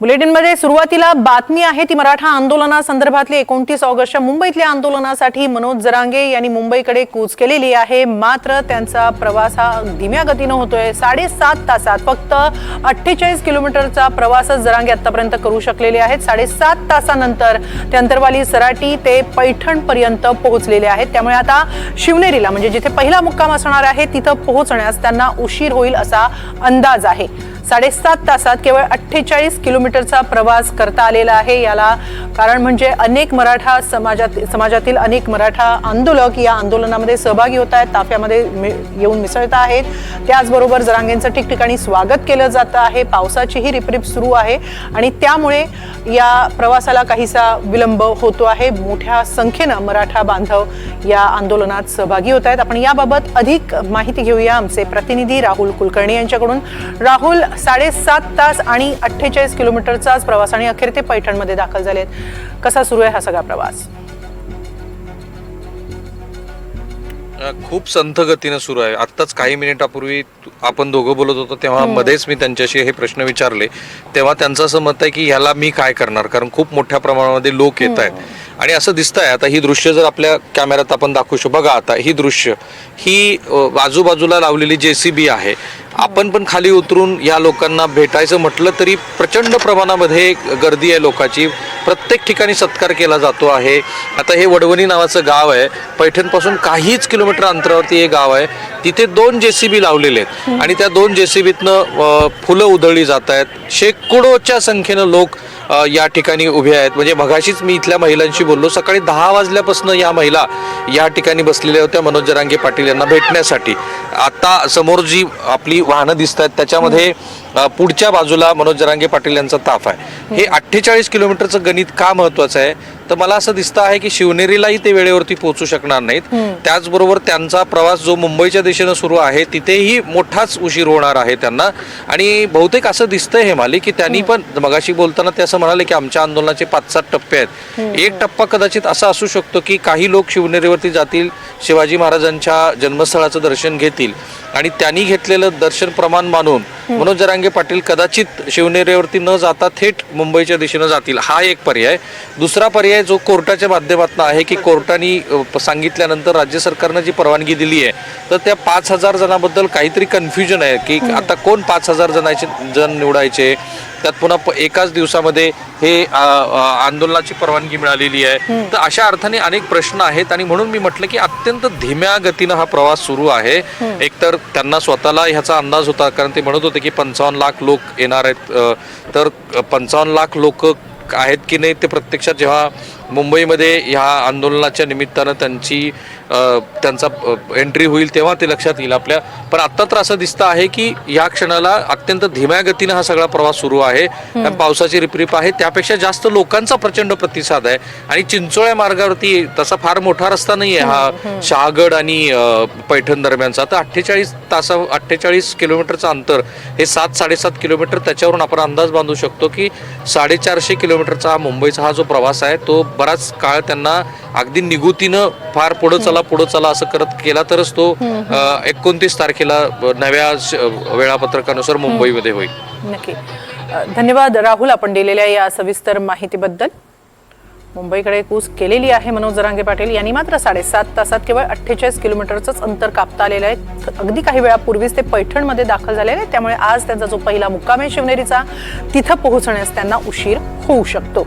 बुलेटिनमध्ये सुरुवातीला बातमी आहे ती मराठा आंदोलनासंदर्भातली एकोणतीस ऑगस्टच्या मुंबईतल्या आंदोलनासाठी मनोज जरांगे यांनी मुंबईकडे कूच केलेली आहे. मात्र त्यांचा प्रवास हा धीम्या गतीनं होतोय. साडेसात तासात फक्त अठ्ठेचाळीस किलोमीटरचा प्रवासच जरांगे आतापर्यंत करू शकलेले आहेत. साडेसात तासानंतर ते अंतरवाली सराटी ते पैठण पर्यंत पोहोचलेले आहेत. त्यामुळे आता शिवनेरीला म्हणजे जिथे पहिला मुक्काम असणार आहे तिथं पोहोचण्यास त्यांना उशीर होईल असा अंदाज आहे. साडेसात तासात केवळ अठ्ठेचाळीस किलोमीटरचा प्रवास करता आलेला आहे. याला कारण म्हणजे अनेक मराठा समाजात समाजातील अनेक मराठा आंदोलक या आंदोलनामध्ये सहभागी होत आहेत ताफ्यामध्ये मि- येऊन मिसळत आहेत. त्याचबरोबर जरांगेंचं ठिकठिकाणी स्वागत केलं जातं आहे. पावसाचीही रिपरिप सुरू आहे. आणि त्यामुळे या प्रवासाला काहीसा विलंब होतो आहे. मोठ्या संख्येनं मराठा बांधव या आंदोलनात सहभागी होत आहेत. आपण याबाबत अधिक माहिती घेऊया आमचे प्रतिनिधी राहुल कुलकर्णी यांच्याकडून. राहुल साडेसात तास आणि अठ्ठेचाळीस किलोमीटरचाच प्रवास आणि अखेर ते पैठणमध्ये दाखल झालेत. कसा सुरू आहे हा सगळा प्रवास? खूप संथ गतीनं सुरू आहे. आत्ताच काही मिनिटापूर्वी आपण दोघं बोलत होतो तेव्हा मध्येच मी त्यांच्याशी हे प्रश्न विचारले. तेव्हा त्यांचं असं मत आहे की ह्याला मी काय करणार? कारण खूप मोठ्या प्रमाणामध्ये लोक येत आहेत. आणि असं दिसतंय आता ही दृश्य जर आपल्या कॅमेऱ्यात आपण दाखवू शकतो बघा आता ही दृश्य. ही आजूबाजूला लावलेली जेसीबी आहे. आपण पण खाली उतरून या लोकांना भेटायचं म्हटलं तरी प्रचंड प्रमाणामध्ये गर्दी आहे लोकांची. प्रत्येक ठिकाणी सत्कार केला जातो आहे. आता हे वडवणी नावाचं गाव आहे. पैठणपासून काहीच किलोमीटर अंतरावरती हे गाव आहे. तिथे दोन जेसीबी लावलेले आहेत. आणि त्या दोन जेसीबीतनं फुलं उधळली जात आहेत. शेकडोच्या संख्येनं लोक या ठिकाणी उभे आहेत. म्हणजे मघाशीच मी इथल्या महिलांशी बोललो. सकाळी दहा वाजल्यापासून या महिला या ठिकाणी बसलेल्या होत्या. मनोज जरांगे पाटील यांना भेटण्यासाठी. आता समोर जी आपली वाहनं दिसत आहेत त्याच्यामध्ये पुढच्या बाजूला मनोज जरांगे पाटील यांचा ताफ आहे. हे अठ्ठेचाळीस किलोमीटरचं गणित का महत्वाचं आहे? तर मला असं दिसतं आहे की शिवनेरीलाही ते वेळेवरती पोहोचू शकणार नाहीत. त्याचबरोबर त्यांचा प्रवास जो मुंबईच्या दिशेनं सुरू आहे तिथेही मोठाच उशीर होणार आहे त्यांना. आणि बहुतेक असं दिसतंय हे माली की त्यांनी पण मगाशी बोलताना ते असं म्हणाले की आमच्या आंदोलनाचे पाच सात टप्पे आहेत. एक टप्पा कदाचित असा असू शकतो की काही लोक शिवनेरीवरती जातील शिवाजी महाराजांच्या जन्मस्थळाचं दर्शन घेतील. आणि त्यांनी घेतलेलं दर्शन प्रमाण मानून मनोज जरांगे पाटील कदाचित शिवनेरीवरती न जाता थेट मुंबईच्या दिशेनं जातील. हा एक पर्याय. दुसरा पर्याय जो कोर्टाच्या माध्यमातून आहे की कोर्टाने सांगितल्यानंतर राज्य सरकारनं जी परवानगी दिली आहे तर त्या पाच हजार जणांबद्दल काहीतरी कन्फ्युजन आहे की आता कोण पाच हजार जणांचे जण निवडायचे? त्यात पुन्हा एकाच दिवसामध्ये हे आंदोलनाची परवानगी मिळालेली आहे. तर अशा अर्थाने अनेक प्रश्न आहेत आणि म्हणून मी म्हटलं की अत्यंत धीम्या गतीनं हा प्रवास सुरू आहे. एकतर त्यांना स्वतःला ह्याचा अंदाज होता कारण ते म्हणत होते की पंचावन्न लाख लोक येणार आहेत. तर पंचावन्न लाख लोक आहेत की नाही ते प्रत्यक्षात जेव्हा मुंबईमध्ये ह्या आंदोलनाच्या निमित्तानं त्यांची त्यांचा एंट्री होईल तेव्हा ते लक्षात येईल आपल्या. पण आत्ता तर असं दिसतं आहे की या क्षणाला अत्यंत धीम्या गतीनं हा सगळा प्रवास सुरू आहे. कारण पावसाची रिपरिप आहे. त्यापेक्षा जास्त लोकांचा प्रचंड प्रतिसाद आहे. आणि चिंचोळ्या मार्गावरती तसा फार मोठा रस्ता नाही आहे हा शहागड आणि पैठण दरम्यानचा. तर अठ्ठेचाळीस तासा अठ्ठेचाळीस किलोमीटरचं अंतर हे सात साडेसात किलोमीटर त्याच्यावरून आपण अंदाज बांधू शकतो की साडेचारशे किलोमीटरचा हा मुंबईचा हा जो प्रवास आहे तो बराच काळ त्यांना अगदी निगुतीनं फार पुढं चला पुढं चला असं करत केला तरच तो एकोणतीस तारखेला नव्या वेळापत्रकानुसार मुंबईमध्ये होईल. नक्की. धन्यवाद राहुल आपण दिलेल्या या सविस्तर माहितीबद्दल. मुंबईकडे कूच केलेली आहे मनोज जरांगे पाटील. यांनी मात्र साडेसात तासात केवळ अठ्ठेचाळीस किलोमीटरचंच अंतर कापता आलेलं आहे. अगदी काही वेळापूर्वीच ते पैठणमध्ये दाखल झालेले आहेत. त्यामुळे आज त्यांचा जो पहिला मुक्काम आहे शिवनेरीचा तिथं पोहोचण्यास त्यांना उशीर होऊ शकतो.